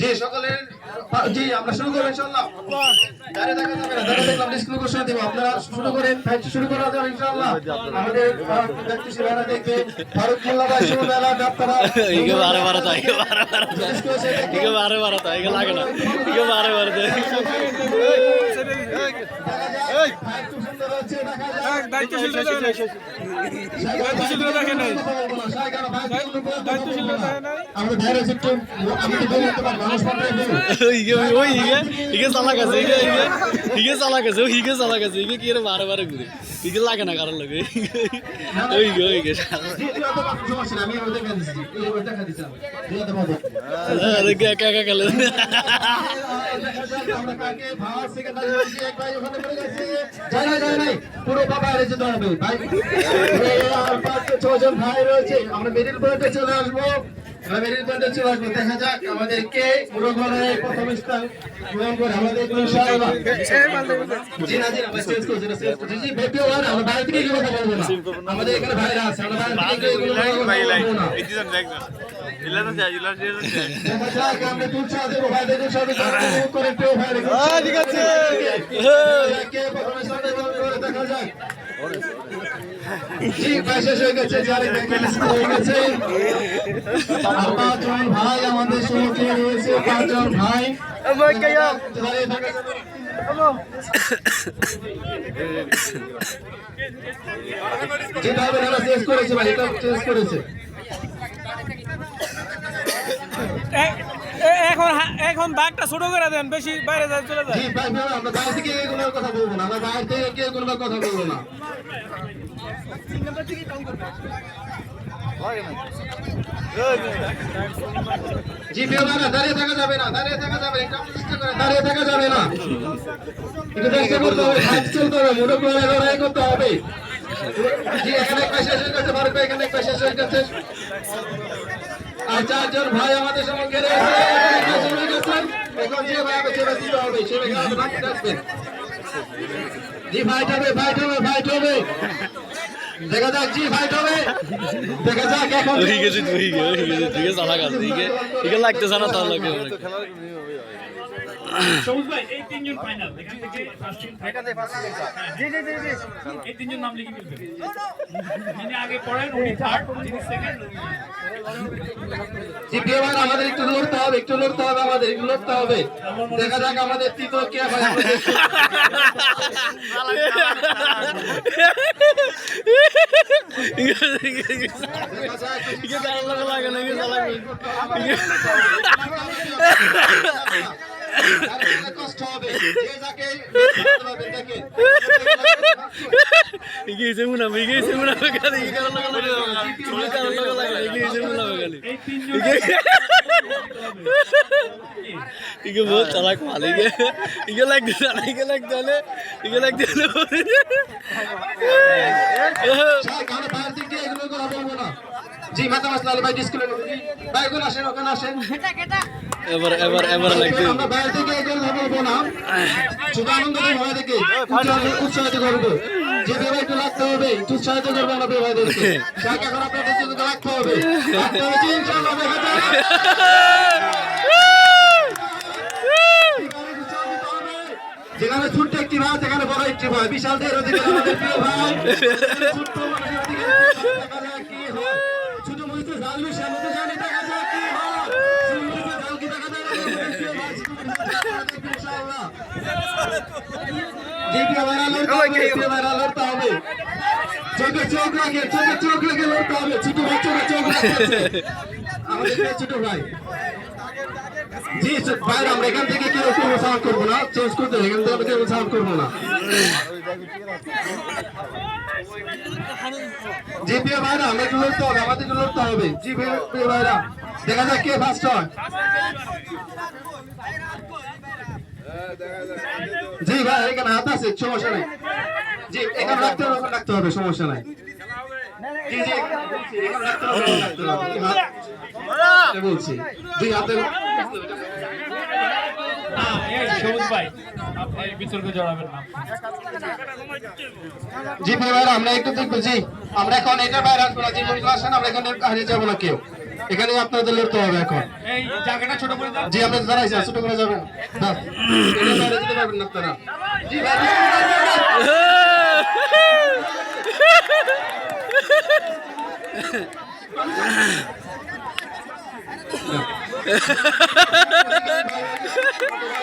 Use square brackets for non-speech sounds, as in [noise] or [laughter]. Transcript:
জি সকলের জি আমরা শুরু করব ইনশাআল্লাহ। বারে বারে বারে বারে তাই লাগে না। বারে বারে বারবার ঘুরে। ইগে লাগে না কারোর লাগে। ওই গে ওই গে একা একা খেলে আমরা কাকে ভাস থেকে দাঁড়িয়ে এক ভাই ওখানে পড়ে গেছে জয় জয় নাই পুরো বাবা এর যেতে হবে ভাই আর পাঁচ ছজন ভাই রয়েছে আমরা মিডিল পয়েন্টে চলে আসব। চলে আসব। দেখা যাক আমাদের কে পুরো ঘরে প্রথম স্থান গ্রহণ করে। আমাদের ইনশাআল্লাহ। জি না জি না ভাই চেঞ্জ করছি না চেঞ্জ করছি। জি বেপিও আর আমরা বাইরে থেকে এগুলো বলব না। আমাদের এখানে ভাইরা আছে আমরা বাইরে থেকে এগুলো বলব না। দেখা যাক আমরা তুলসা দেবো। ভাইদের সাথে যোগাযোগ করে পেও ভাই ঠিক আছে। ভাই শেষ আমাদের সঙ্গে রয়েছে পাঁচজন ভাই হবে ওরা চেঞ্জ করেছে ভাই চেঞ্জ করেছে এখন এখন দাগটা ছোট করে দেন, বেশি বাইরে যায়, চলে যায়। এগুলোর কথা বলব না, আমরা বাইরে থেকে এগুলোর কথা বলব না। জি বেওয়ারা দাঁড়িয়ে থাকা যাবে না, দাঁড়িয়ে থাকা যাবে দাঁড়িয়ে থাকা যাবে না। একটু হবে, হাত চলতে হবে মুঠো করে লড়াই করতে হবে। জি, এখানে একটা শেষ হয়ে গেছে এখানে একটা শেষ হয়ে আর চারজন ভাই আমাদের সঙ্গে এখানে যে ভাই হবে দিতে হবে সে ভাই রাখবেন জি হবে ফাইট হবে ফাইট হবে দেখা যাক জি ফাইট হবে দেখা যাক এখন ঠিক লাগতেছ না তার লাগে সবুজ ভাই এই তিনজন ফাইনাল এখান থেকে ফার্স্ট এখান থেকে ফার্স্ট জি জি জি জি এই তিনজন নাম লিখে ফেলবেন যিনি আগে পড়েন উনি থার্ড যিনি সেকেন্ড জি প্রিয় ভাই, আমাদের একটু লড়তে হবে একটু লড়তে হবে আমাদের একটু লড়তে হবে দেখা যাক আমাদের তৃতীয় কে লাগে লাগে কষ্ট হবে যে যাকে দেখেন। মুনা মুনা ইগে কারণ লাগে লাগে চুলি কারণ লাগে লাগে ইগে বহুত চালাক মাল ইগে ইগে লাগতে না ইগে লাগতে হলে ইগে লাগতে হলে যাক, আমরা বাইরে থেকে এগুলো কথা বলব না। জি মাথা মাসলা ভাই ডিসকুলে ভাই ওখানে আসেন ওখানে আসেন। এবার এবার এবার লাগতে আমরা বাইরে থেকে এগুলো বলব না শুধু আনন্দ ভাই থেকে উৎসাহিত করব। যে ভাই একটু লাগতে হবে একটু উৎসাহিত করব আমরা ভাইদেরকে যাক এখন আপনাদের জন্য রাখতে হবে। রাখতে হবে ইনশাআল্লাহ যেখানে ছোট্ট একটি ভাই সেখানে বড় একটি ভাই। বিশাল দের অধিকার আমাদের প্রিয় ভাই। ছোট্ট মানুষের অধিকার লড়তে হবে। চোখে চোখ রাখে চোখে চোখ রেখে লড়তে হবে ছোট ভাই চোখে চোখ ভাই জি ভাই আমরা এখান থেকে কেউ কেউ সাউন্ড করব না চেঞ্জ করতে এখান থেকে আমরা কেউ সাউন্ড করব না জি, প্রিয় ভাইরা আমরা একটু লড়তে হবে, আমাদের একটু লড়তে হবে। জি, প্রিয় ভাইরা, দেখা যাক কে ফার্স্ট হয়। জি, ভাই, এখানে হাত আছে, সমস্যা নাই। জি, এখানে রাখতে হবে রাখতে হবে, সমস্যা নাই। বলছি জি, হাতে হ্যাঁ এই সবুজ ভাই আপনি বিতর্কে জড়াবেন না জি প্রিয় ভাইরা আমরা একটু দেখব। জি, আমরা এখন এটা বাইরে আসব না। জি আসেন, আমরা এখানে হারিয়ে যাব না কেউ। এখানে আপনাদের লড়তে হবে এখন। জি আপনাদের দাঁড়াইছে ছোট করে যাবেন আপনারা। [laughs] Yeah. [laughs]